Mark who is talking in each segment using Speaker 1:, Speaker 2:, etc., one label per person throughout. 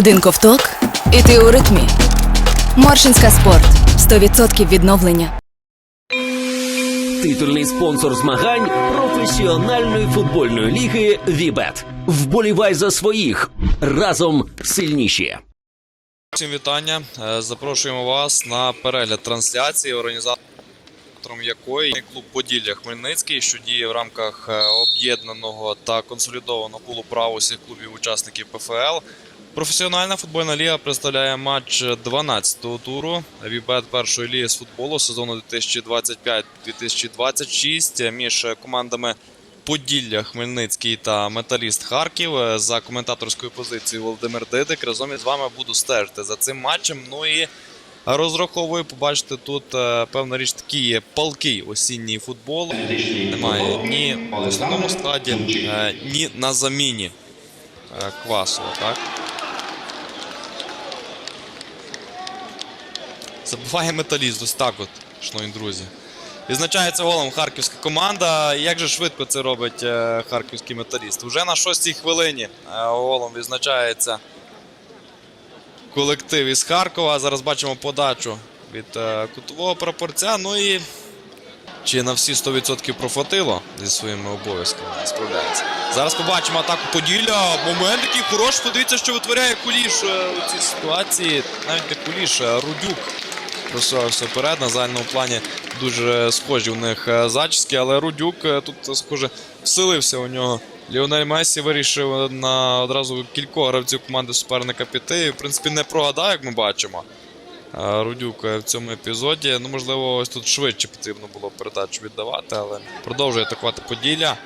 Speaker 1: Один ковток, і ти у ритмі. Моршинська спорт 100% відновлення.
Speaker 2: Титульний спонсор змагань професіональної футбольної ліги Вібет. Вболівай за своїх разом сильніші.
Speaker 3: Всім вітання. Е, Запрошуємо вас на перегляд трансляції, організатором якої клуб Поділля Хмельницький, що діє в рамках е, об'єднаного та консолідованого пулу прав усіх клубів учасників ПФЛ. Професіональна футбольна ліга представляє матч 12-го туру Вібет першої ліги з футболу сезону 2025-2026 між командами Поділля, Хмельницький та Металіст Харків. За коментаторською позицією Володимир Дидик. Разом із вами буду стежити за цим матчем. Ну і розраховую побачити тут е, певна річ такий є палкий осінній футбол. Немає ні в основному складі, е, ні на заміні е, Квасова, так? Забуває металіст, ось так от, шановні друзі. Відзначається голом харківська команда. Як же швидко це робить харківський металіст? Уже на шостій хвилині голом відзначається колектив із Харкова. Зараз бачимо подачу від е, кутового прапорця. Ну і чи на всі 100% профатило зі своїми обов'язками справляється. Зараз побачимо атаку Поділля. Момент який хороший. Подивіться, що витворяє Куліш е, у цій ситуації. Навіть не Куліш, а Рудюк просувався вперед. На загальному плані дуже схожі у них е, зачіски, але Рудюк е, тут, схоже, вселився у нього. Ліонель Месі вирішив на одразу кількох гравців команди суперника піти. І, в принципі, не прогадав, як ми бачимо. Рудюк е, в цьому епізоді. Ну, можливо, ось тут швидше потрібно було передачу віддавати, але продовжує атакувати Поділля.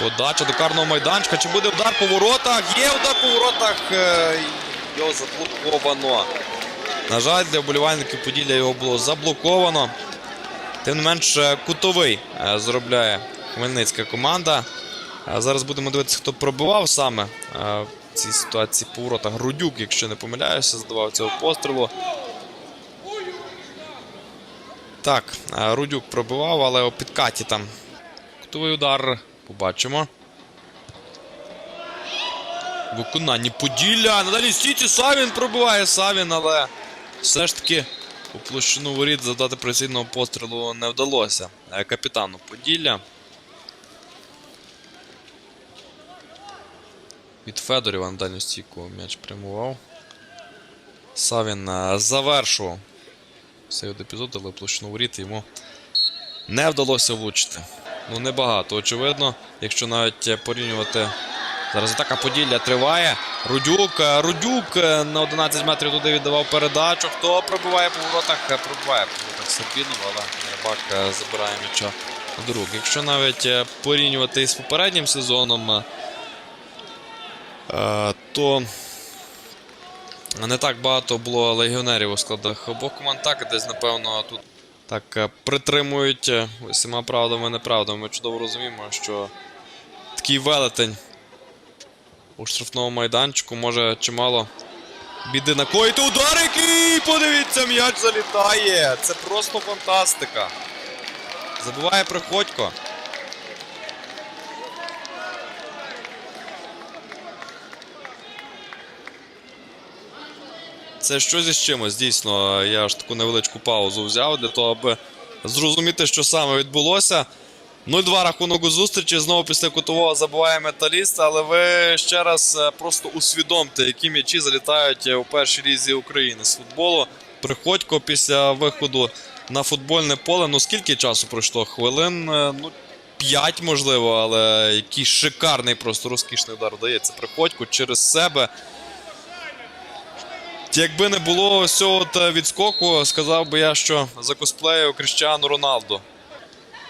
Speaker 3: Подача до карного майданчика. Чи буде удар по воротах? Є удар по воротах. Е, Його заблоковано. На жаль, для вболівальників Поділля його було заблоковано. Тим не менш, е, кутовий е, заробляє хмельницька команда. Е, Зараз будемо дивитися, хто пробивав саме в цій ситуації по воротах. Грудюк, якщо не помиляюся, задавав цього пострілу. Так, Рудюк пробивав, але у підкаті там кутовий удар. Побачимо. Виконання Поділля. Надалі Сіті Савін пробиває Савін, але все ж таки у площину воріт завдати прицільного пострілу не вдалося. Е, Капітану Поділля. Від Федорєва на дальню стійку м'яч прямував. Савін е, завершував цей епізод, але площину воріт йому не вдалося влучити. Ну, небагато, очевидно, якщо навіть порівнювати. Зараз атака Поділля триває. Рудюк. е, Рудюк е, на 11 метрів туди віддавав передачу. Хто пробиває по воротах? Е, Пробиває по воротах Серпінов, але Рибак забирає м'яча до рук. Якщо навіть порівнювати із попереднім сезоном, то не так багато було легіонерів у складах обох команд. Так, десь, напевно, тут так притримують усіма правдами і неправдами. Ми чудово розуміємо, що такий велетень у штрафному майданчику може чимало біди накоїти. Удар, який! Подивіться, м'яч залітає! Це просто фантастика. Забуває Приходько. Це щось із чимось, дійсно. Я ж таку невеличку паузу взяв для того, аби зрозуміти, що саме відбулося. 0-2 рахунок у зустрічі. Знову після кутового забуває металіст, але ви ще раз е, просто усвідомте, які м'ячі залітають е, у першій лізі України з футболу. Приходько після виходу на футбольне поле. Ну скільки часу пройшло? Хвилин, е, ну, 5, можливо, але який шикарний, просто розкішний удар вдається Приходько через себе. Якби не було цього відскоку, сказав би я, що закосплею Кріщану Роналду.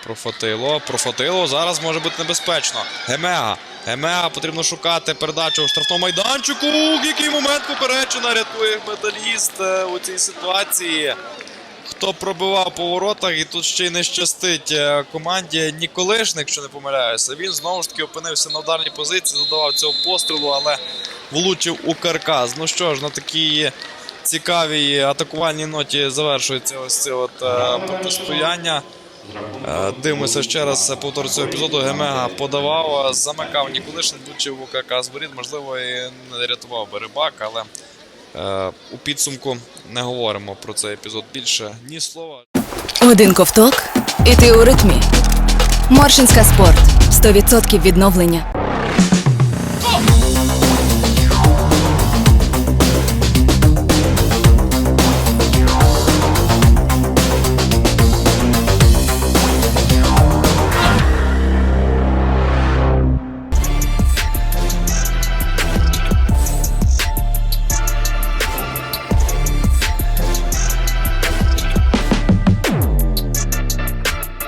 Speaker 3: Профатило, профатило. Зараз може бути небезпечно. Гемеа. Гемеа потрібно шукати передачу у штрафному майданчику. Який момент попереджена рятує металіст е, у цій ситуації. Хто пробивав по воротах, і тут ще й не щастить е, команді Ніколишник, якщо не помиляюся. Він знову ж таки опинився на ударній позиції, задавав цього пострілу, але влучив у каркас. Ну що ж, на такій цікавій атакувальній ноті завершується ось це от е, протистояння. Е, Дивимося ще раз повтор цього епізоду. Гемега подавав, замикав Ніколишин, влучив КК з воріт, можливо, і не рятував би рибак, але е, у підсумку не говоримо про цей епізод більше ні слова.
Speaker 1: Один ковток, і ти у ритмі. Моршинська спорт 100% відновлення.